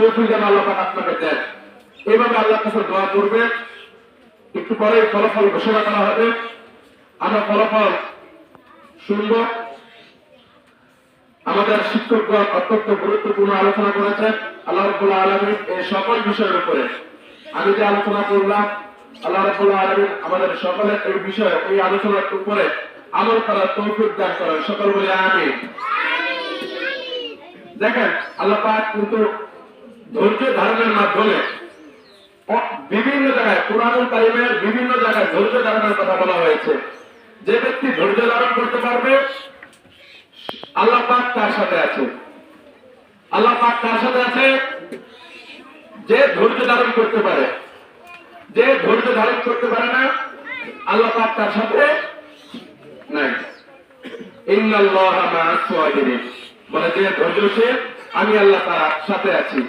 তৌফিক যেন আল্লাহ আপনাকে দেন। এইভাবে আল্লাহর কাছে দোয়া করবে। একটু পরে ফলাফল ঘোষণা করা হবে। আমরা ফলাফল শুনব। আমাদের শিক্ষকগণ অত্যন্ত গুরুত্বপূর্ণ আলোচনা করেছেন। আল্লাহ রব্বুল আলমী এই সকল বিষয়ের উপরে। আমি যে আলোচনা করলাম, আল্লাহ রব্বুল আলমী আমাদের সকলের এই বিষয়ে, এই আলোচনার উপরে আমল করার তৌফিক দান করেন। সকল বলে আমি দেখেন, আল্লাহ পাক কিন্তু ধৈর্য ধারণের মাধ্যমে বিভিন্ন জায়গায় পুরাতন তালিমের বিভিন্ন জায়গায় ধৈর্য ধারণের কথা বলা হয়েছে। যে ব্যক্তি ধৈর্য ধারণ করতে পারবে, আল্লাহ পাক তার সাথে আছে। আল্লাহ পাক তার সাথে আছে যে ধৈর্য ধারণ করতে পারে। যে ধৈর্য ধারণ করতে পারে না, আল্লাহ পাক তার সাথে নাই। ইন্নাল্লাহা মা'আস সাবিরিন বলে যে ধৈর্য ধৈর্যশীল, আমি আল্লাহ তার সাথে আছি।